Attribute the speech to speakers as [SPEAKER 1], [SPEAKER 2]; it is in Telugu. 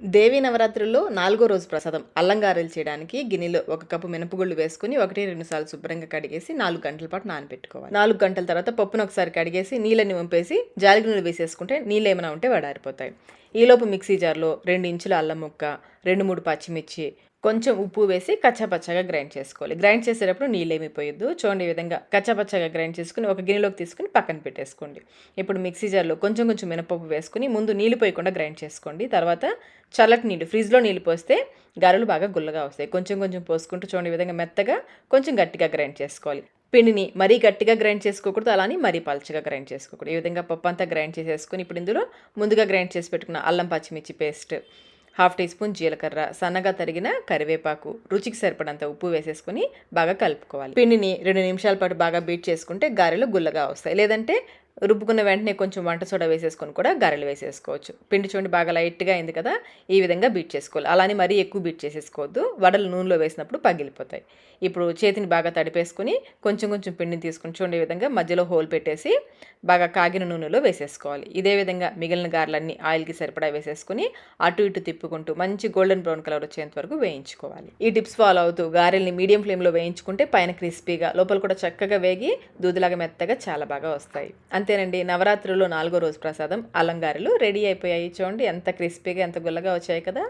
[SPEAKER 1] దేవీ నవరాత్రుల్లో నాలుగో రోజు ప్రసాదం అల్లంగారెలు చేయడానికి గిన్నెలో ఒక కప్పు మినపగుళ్ళు వేసుకుని ఒకటి రెండు సార్లు శుభ్రంగా కడిగేసి నాలుగు గంటల పాటు నానబెట్టుకోవాలి. నాలుగు గంటల తర్వాత పప్పును ఒకసారి కడిగేసి నీళ్ళని వంపేసి జాలిగి నూనె వేసేసుకుంటే నీళ్ళు ఏమైనా ఉంటే వడారిపోతాయి. ఈలోపు మిక్సీ జార్లో రెండు ఇంచుల అల్లం ముక్క రెండు మూడు పచ్చిమిర్చి కొంచెం ఉప్పు వేసి కచ్చపచ్చగా గ్రైండ్ చేసుకోవాలి. గ్రైండ్ చేసేటప్పుడు నీళ్ళు ఏమి పోయొద్దు. చూడండి ఈ విధంగా కచ్చపచ్చగా గ్రైండ్ చేసుకుని ఒక గిన్నెలోకి తీసుకుని పక్కన పెట్టేసుకోండి. ఇప్పుడు మిక్సీ జార్లో కొంచెం కొంచెం మినపప్పు వేసుకుని ముందు నీళ్ళు పోయకుండా గ్రైండ్ చేసుకోండి. తర్వాత చల్లటి నీళ్ళు ఫ్రిడ్జ్లో నీళ్ళు పోస్తే గారెలు బాగా గుల్లగా వస్తాయి. కొంచెం కొంచెం పోసుకుంటూ చూడండి విధంగా మెత్తగా కొంచెం గట్టిగా గ్రైండ్ చేసుకోవాలి. పిండిని మరీ గట్టిగా గ్రైండ్ చేసుకోకూడదు. అలానే మరీ పల్చగా గ్రైండ్ చేసుకోకూడదు. ఈ విధంగా పప్పు అంతా గ్రైండ్ చేసేసుకుని ఇప్పుడు ఇందులో ముందుగా గ్రైండ్ చేసి పెట్టుకున్న అల్లం పచ్చిమిర్చి పేస్ట్ హాఫ్ టీ స్పూన్ జీలకర్ర సన్నగా తరిగిన కరివేపాకు రుచికి సరిపడంత ఉప్పు వేసేసుకుని బాగా కలుపుకోవాలి. పిండిని రెండు నిమిషాల పాటు బాగా బీట్ చేసుకుంటే గారెలు గుల్లగా వస్తాయి. లేదంటే రుబ్బుకున్న వెంటనే కొంచెం వంట సోడా వేసేసుకొని కూడా గారెలు వేసేసుకోవచ్చు. పిండి చూడండి బాగా లైట్గా అయింది కదా ఈ విధంగా బీట్ చేసుకోవాలి. అలానే మరీ ఎక్కువ బీట్ చేసేసుకోవద్దు. వడలు నూనెలో వేసినప్పుడు పగిలిపోతాయి. ఇప్పుడు చేతిని బాగా తడిపేసుకుని కొంచెం కొంచెం పిండిని తీసుకుని చూడండి విధంగా మధ్యలో హోల్ పెట్టేసి బాగా కాగిన నూనెలో వేసేసుకోవాలి. ఇదే విధంగా మిగిలిన గారెలన్నీ ఆయిల్కి సరిపడా వేసేసుకుని అటు ఇటు తిప్పుకుంటూ మంచి గోల్డెన్ బ్రౌన్ కలర్ వచ్చేంత వరకు వేయించుకోవాలి. ఈ టిప్స్ ఫాలో అవుతూ గారెల్ని మీడియం ఫ్లేమ్లో వేయించుకుంటే పైన క్రిస్పీగా లోపల కూడా చక్కగా వేగి దూదిలాగా మెత్తగా చాలా బాగా వస్తాయి. అంతేనండి. నవరాత్రులు నాలుగో రోజు ప్రసాదం అలంగారులు రెడీ అయిపోయాయి. చూడండి ఎంత క్రిస్పీగా ఎంత గుల్లగా వచ్చాయి కదా.